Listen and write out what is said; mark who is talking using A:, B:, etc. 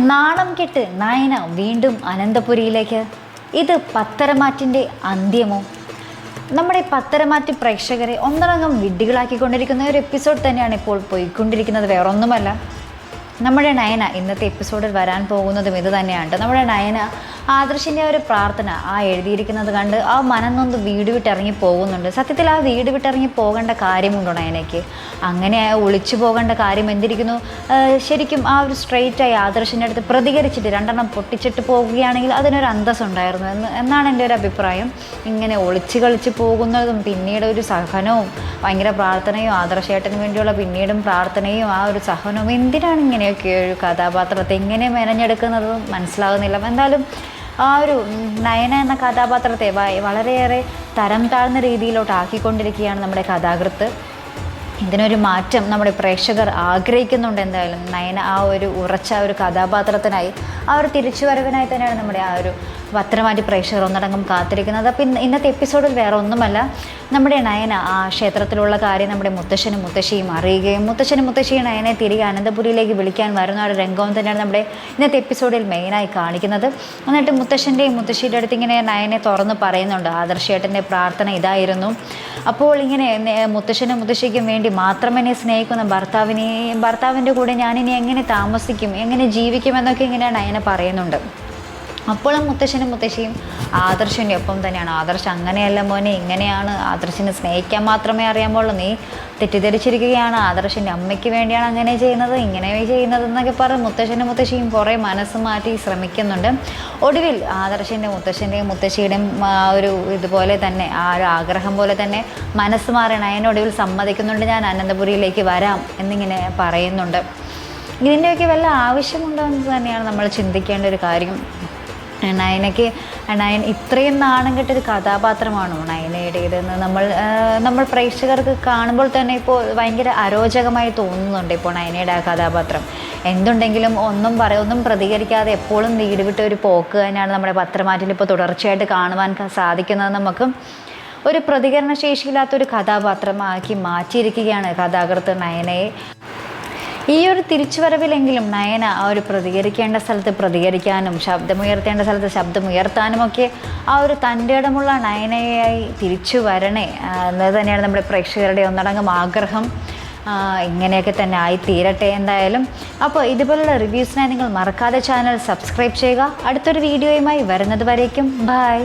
A: നാണം കെട്ട് നയന വീണ്ടും അനന്തപുരിയിലേക്ക്. ഇത് പത്തരമാറ്റിന്റെ അന്ത്യമോ? നമ്മുടെ പത്തരമാറ്റ് പ്രേക്ഷകരെ ഒന്നടങ്കം വിഡ്ഢികളാക്കിക്കൊണ്ടിരിക്കുന്ന ഒരു എപ്പിസോഡ് തന്നെയാണ് ഇപ്പോൾ പോയിക്കൊണ്ടിരിക്കുന്നത്. വേറൊന്നുമല്ല. നമ്മുടെ നയന ഇന്നത്തെ എപ്പിസോഡിൽ വരാൻ പോകുന്നതും ഇത് തന്നെയാണ്. നമ്മുടെ നയന ആദർശിന്റെ ഒരു പ്രാർത്ഥന ആ എഴുതിയിരിക്കുന്നത് കണ്ട് ആ മനം നൊന്ന് വീട് വിട്ടിറങ്ങി പോകുന്നുണ്ട്. സത്യത്തിൽ ആ വീട് വിട്ടിറങ്ങി പോകേണ്ട കാര്യമുണ്ടോ നയനയ്ക്ക്? അങ്ങനെ ഒളിച്ചു പോകേണ്ട കാര്യം എന്തിരിക്കുന്നു? ശരിക്കും ആ ഒരു സ്ട്രെയിറ്റായി ആദർശിന്റെ അടുത്ത് പ്രതികരിച്ചിട്ട് രണ്ടെണ്ണം പൊട്ടിച്ചിട്ട് പോകുകയാണെങ്കിൽ അതിനൊരു അന്തസ് ഉണ്ടായിരുന്നു എന്ന് എന്നാണ് എന്റെ ഒരു അഭിപ്രായം. ഇങ്ങനെ ഒളിച്ച് കളിച്ച് പോകുന്നതും പിന്നീട് ഒരു സഹനവും ഭയങ്കര പ്രാർത്ഥനയും ആദർശേട്ടന് വേണ്ടിയുള്ള പിന്നീടും പ്രാർത്ഥനയും ആ ഒരു സഹനവും എന്തിനാണ് ഇങ്ങനെയൊക്കെ ഒരു കഥാപാത്രത്തെ എങ്ങനെ മെനഞ്ഞെടുക്കുന്നത് മനസ്സിലാകുന്നില്ല എന്തായാലും ആ ഒരു നയന എന്ന കഥാപാത്രത്തെ വളരെയേറെ തരം താഴ്ന്ന രീതിയിലോട്ട് ആക്കിക്കൊണ്ടിരിക്കുകയാണ് നമ്മുടെ കഥാകൃത്ത്. ഇതിനൊരു മാറ്റം നമ്മുടെ പ്രേക്ഷകർ ആഗ്രഹിക്കുന്നുണ്ട് എന്തായാലും. നയന ആ ഒരു ഉറച്ച ഒരു കഥാപാത്രത്തിനായി ആ ഒരു തിരിച്ചുവരവിനായി തന്നെയാണ് നമ്മുടെ ആ ഒരു പത്രമാറ്റി പ്രേക്ഷകർ ഒന്നടങ്കം കാത്തിരിക്കുന്നത്. അപ്പം ഇന്ന് ഇന്നത്തെ എപ്പിസോഡിൽ വേറെ ഒന്നുമല്ല നമ്മുടെ നയന ആ ക്ഷേത്രത്തിലുള്ള കാര്യം നമ്മുടെ മുത്തശ്ശനും മുത്തശ്ശിയും അറിയുകയും മുത്തശ്ശനും മുത്തശ്ശിയും നയനെ തിരികെ അനന്തപുരിയിലേക്ക് വിളിക്കാൻ വരുന്ന ഒരു രംഗവും തന്നെയാണ് നമ്മുടെ ഇന്നത്തെ എപ്പിസോഡിൽ മെയിനായി കാണിക്കുന്നത്. എന്നിട്ട് മുത്തശ്ശന്റെയും മുത്തശ്ശിയുടെ അടുത്ത് ഇങ്ങനെ നയനെ തുറന്ന് പറയുന്നുണ്ട്. ആദർശേട്ടന്റെ പ്രാർത്ഥന ഇതായിരുന്നു. അപ്പോൾ ഇങ്ങനെ മുത്തശ്ശനും മുത്തശ്ശിക്കും വേണ്ടി മാത്രം എന്നെ സ്നേഹിക്കുന്ന ഭർത്താവിനെ ഭർത്താവിന്റെ കൂടെ ഞാനിനി എങ്ങനെ താമസിക്കും എങ്ങനെ ജീവിക്കുമെന്നൊക്കെ ഇങ്ങനെ നയന പറയുന്നുണ്ട്. അപ്പോഴും മുത്തശ്ശനും മുത്തശ്ശിയും ആദർശിന്റെ ഒപ്പം തന്നെയാണ്. ആദർശ് അങ്ങനെയല്ല മോനെ ഇങ്ങനെയാണ്. ആദർശിനെ സ്നേഹിക്കാൻ മാത്രമേ അറിയാമുള്ളൂ നീ തെറ്റിദ്ധരിച്ചിരിക്കുകയാണ്. ആദർശിന്റെ അമ്മയ്ക്ക് വേണ്ടിയാണ് അങ്ങനെ ചെയ്യുന്നത് ഇങ്ങനെ ചെയ്യുന്നത് എന്നൊക്കെ പറഞ്ഞ് മുത്തശ്ശനും മുത്തശ്ശിയും കുറേ മനസ്സ് മാറ്റി ശ്രമിക്കുന്നുണ്ട്. ഒടുവിൽ ആദർശിന്റെ മുത്തശ്ശന്റെയും മുത്തശ്ശിയുടെയും ആ ഒരു ഇതുപോലെ തന്നെ ആ ഒരു ആഗ്രഹം പോലെ തന്നെ മനസ്സ് മാറണം അതിനൊടുവിൽ സമ്മതിക്കുന്നുണ്ട്. ഞാൻ അനന്തപുരിയിലേക്ക് വരാം എന്നിങ്ങനെ പറയുന്നുണ്ട്. ഇതിന്റെയൊക്കെ വല്ല ആവശ്യമുണ്ടോ എന്ന് തന്നെയാണ് നമ്മൾ ചിന്തിക്കേണ്ട ഒരു കാര്യം. നയനയ്ക്ക് നയൻ ഇത്രയും നാണം കെട്ടൊരു കഥാപാത്രമാണോ നയനയുടേതെന്ന് നമ്മൾ നമ്മൾ പ്രേക്ഷകർക്ക് കാണുമ്പോൾ തന്നെ ഇപ്പോൾ ഭയങ്കര അരോചകമായി തോന്നുന്നുണ്ട് ഇപ്പോൾ നയനയുടെ ആ കഥാപാത്രം. എന്തുണ്ടെങ്കിലും ഒന്നും പറ ഒന്നും പ്രതികരിക്കാതെ എപ്പോഴും നീടുവിട്ട ഒരു പോക്ക് തന്നെയാണ് നമ്മുടെ പത്രമാറ്റിൽ ഇപ്പോൾ തുടർച്ചയായിട്ട് കാണുവാൻ സാധിക്കുന്നത്. നമുക്ക് ഒരു പ്രതികരണ ശേഷിയില്ലാത്ത ഒരു കഥാപാത്രമാക്കി മാറ്റിയിരിക്കുകയാണ് കഥാകൃത്ത് നയനയെ. ഈ ഒരു തിരിച്ചുവരവിലെങ്കിലും നയന ആ ഒരു പ്രതികരിക്കേണ്ട സ്ഥലത്ത് പ്രതികരിക്കാനും ശബ്ദമുയർത്തേണ്ട സ്ഥലത്ത് ശബ്ദമുയർത്താനും ഒക്കെ ആ ഒരു തന്റെ ഇടമുള്ള നയനയായി തിരിച്ചു വരണേ എന്നത് തന്നെയാണ് നമ്മുടെ പ്രേക്ഷകരുടെ ഒന്നടങ്കം ആഗ്രഹം. ഇങ്ങനെയൊക്കെ തന്നെ ആയി തീരട്ടെ എന്തായാലും. അപ്പോൾ ഇതുപോലുള്ള റിവ്യൂസിനായി നിങ്ങൾ മറക്കാതെ ചാനൽ സബ്സ്ക്രൈബ് ചെയ്യുക. അടുത്തൊരു വീഡിയോയുമായി വരുന്നത് വരേക്കും. ബൈ.